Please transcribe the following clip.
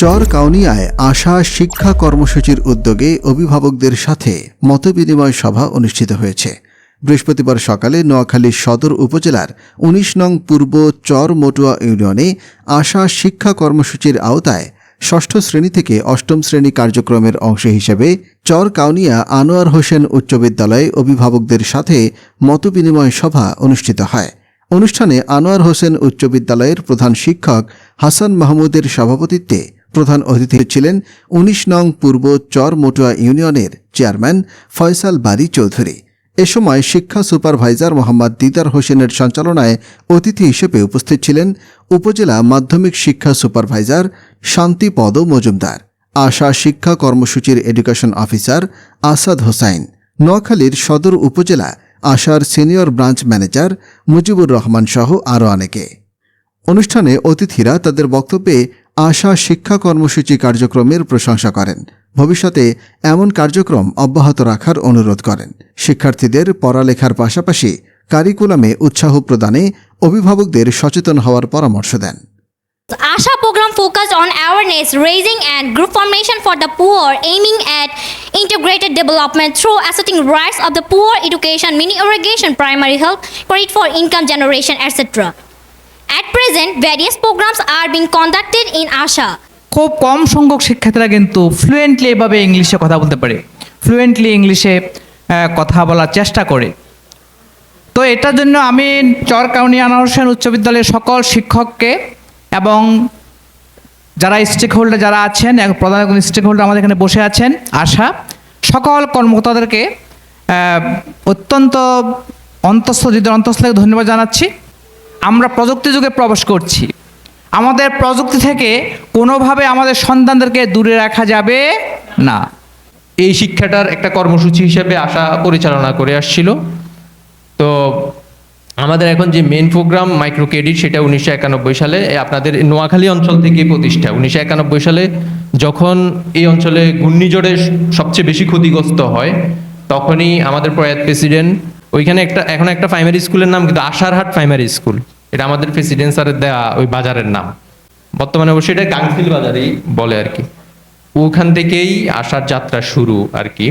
চর কাউনিয়ায় আশা শিক্ষা কর্মসূচির উদ্যোগে অভিভাবকদের সাথে মতবিনিময় সভা অনুষ্ঠিত হয়েছে। বৃহস্পতিবার সকালে নোয়াখালী সদর উপজেলার ১৯ নং পূর্ব চর মটুয়া ইউনিয়নে আশা শিক্ষা কর্মসূচির আওতায় ষষ্ঠ শ্রেণি থেকে অষ্টম শ্রেণি কার্যক্রমের অংশ হিসেবে চর কাউনিয়া আনোয়ার হোসেন উচ্চ বিদ্যালয়ে অভিভাবকদের সাথে মতবিনিময় সভা অনুষ্ঠিত হয়। অনুষ্ঠানে আনোয়ার হোসেন উচ্চ বিদ্যালয়ের প্রধান শিক্ষক হাসান মাহমুদের সভাপতিত্বে প্রধান অতিথি ছিলেন ১৯ নং পূর্ব চর মটুয়া ইউনিয়নের চেয়ারম্যান ফয়সাল বারি চৌধুরী। এ সময় শিক্ষা সুপারভাইজার মোহাম্মদ দিদার হোসেনের সঞ্চালনায় অতিথি হিসেবে উপস্থিত ছিলেন উপজেলা মাধ্যমিক শিক্ষা সুপারভাইজার শান্তিপদ মজুমদার, আশা শিক্ষা কর্মসূচির এডুকেশন অফিসার আসাদ হোসাইন, নোয়াখালীর সদর উপজেলা আশার senior branch manager Mujibur Rahman সহ আরও অনেকে। অনুষ্ঠানে অতিথিরা তাদের বক্তব্যে আশা শিক্ষা কর্মসূচি কার্যক্রমের প্রশংসা করেন। ভবিষ্যতে এমন কার্যক্রম অব্যাহত রাখার অনুরোধ করেন। শিক্ষার্থীদের পড়ালেখার পাশাপাশি কারিকুলামে উৎসাহ প্রদানে অভিভাবকদের সচেতন হওয়ার পরামর্শ দেন। ASA programme focus on awareness raising and group formation for the poor aiming at integrated development through asserting rights of the poor education mini irrigation primary health credit for income generation etcetera At present, various programs are being conducted in ASHA. খুব কম সংখ্যক শিক্ষার্থীরা কিন্তু fluently এভাবে ইংলিশে কথা বলতে পারে। Fluently ইংলিশে কথা বলার চেষ্টা করে। তো এটার জন্য আমি চরকাউনি আনোয়ার উচ্চ বিদ্যালয়ের সকল শিক্ষককে এবং যারা স্টেক হোল্ডার যারা আছেন প্রধান স্টেক হোল্ডার আমাদের এখানে বসে আছেন আশা সকল কর্মকর্তাদেরকে অত্যন্ত অন্তঃস্থ হৃদয় অন্তঃস্থ ধন্যবাদ জানাচ্ছি। আমরা প্রযুক্তি যুগে প্রবেশ করছি। আমাদের প্রযুক্তি থেকে কোনোভাবে আমাদের সন্তানদেরকে দূরে রাখা যাবে না। এই শিক্ষাটার একটা কর্মসূচি হিসেবে আশা পরিচালনা করে আসছিল। তো আমাদের এখন যে মেন প্রোগ্রাম মাইক্রো ক্রেডিট সেটা উনিশশো একানব্বই সালে আপনাদের নোয়াখালী অঞ্চল থেকে প্রতিষ্ঠা। উনিশশো একানব্বই সালে যখন এই অঞ্চলে ঘূর্ণিঝড়ে সবচেয়ে বেশি ক্ষতিগ্রস্ত হয়, তখনই আমাদের প্রয়াত প্রেসিডেন্ট ওইখানে একটা, এখন একটা প্রাইমারি স্কুলের নাম কিন্তু আশারহাট প্রাইমারি স্কুল এটা আমাদের প্রেসিডেন্ট স্যারের দেওয়া ওই বাজারের নাম। বর্তমানে অবশ্যই এটা গাংফিল বাজারই বলে আর কি। ওখান থেকেই আসার যাত্রা শুরু আর কি।